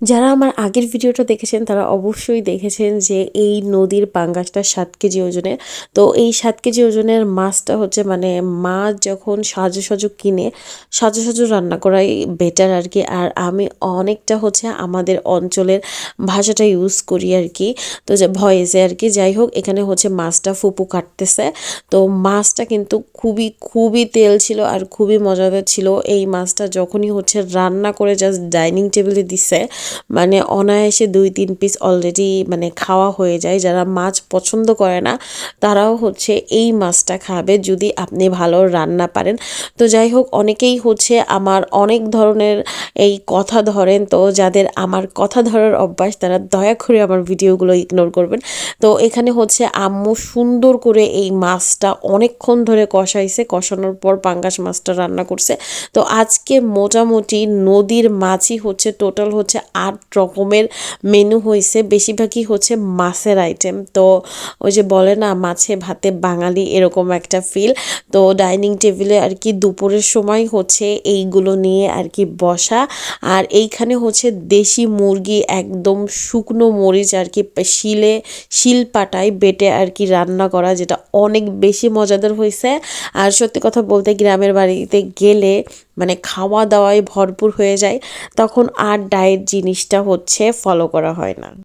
যারা আমার আগের ভিডিওটা দেখেছেন, তারা অবশ্যই দেখেছেন যে এই নদীর পাঙ্গাসটা সাত কেজি ওজনের তো এই সাত কেজি ওজনের মাছটা হচ্ছে মানে মাছ যখন সাজু সাজু কিনে, সাজু সাজু রান্না করাই বেটার আর কি আর আমি অনেকটা হচ্ছে আমাদের অঞ্চলের ভাষাটা ইউজ করি আর কি তো যে ভয়েসে আর কি যাই হোক, এখানে হচ্ছে মাছটা ফুপু কাটতেছে। তো মাছটা কিন্তু খুবই খুবই তেল ছিল আর খুবই মজাদার ছিল। এই মাছটা যখনই হচ্ছে রান্না করে জাস্ট ডাইনিং টেবিলে দিছে মানে অনায়াসে দুই, তিন পিস অলরেডি মানে খাওয়া হয়ে যায়। যারা মাছ পছন্দ করে না, তারাও হচ্ছে এই মাছটা খাবে যদি আপনি ভালো রান্না পারেন। তো যাই হোক, অনেকেই হচ্ছে আমার অনেক ধরনের এই কথা ধরেন, তো যাদের আমার কথা ধরার অভ্যাস, তারা দয়া করে আমার ভিডিওগুলো ইগনোর করবেন। তো এখানে হচ্ছে আম্মু সুন্দর করে এই মাছটা অনেকক্ষণ ধরে কষাইছে। কষানোর পর পাঙ্গাস মাছটা রান্না করছে। তো আজকে মোটামুটি নদীর মাছই হচ্ছে টোটাল হচ্ছে আট রকমের মেনু হয়েছে বেশিরভাগই হচ্ছে মাছের আইটেম তো ওই যে বলে না, মাছে ভাতে বাঙালি এরকম একটা ফিল তো ডাইনিং টেবিলে আর কি দুপুরের সময় হচ্ছে এইগুলো নিয়ে আর কি বসা। আর এইখানে হচ্ছে দেশি মুরগি একদম শুকনো মরিচ আর কি শিলে, শিল পাটায় বেটে আর কি রান্না করা, যেটা অনেক বেশি মজাদার হয়েছে আর সত্যি কথা বলতে গ্রামের বাড়িতে গেলে মানে খাওয়া দাওয়ায় ভরপুর হয়ে যায়, তখন আর ডায়েট জিনিসটা হচ্ছে ফলো করা হয় না।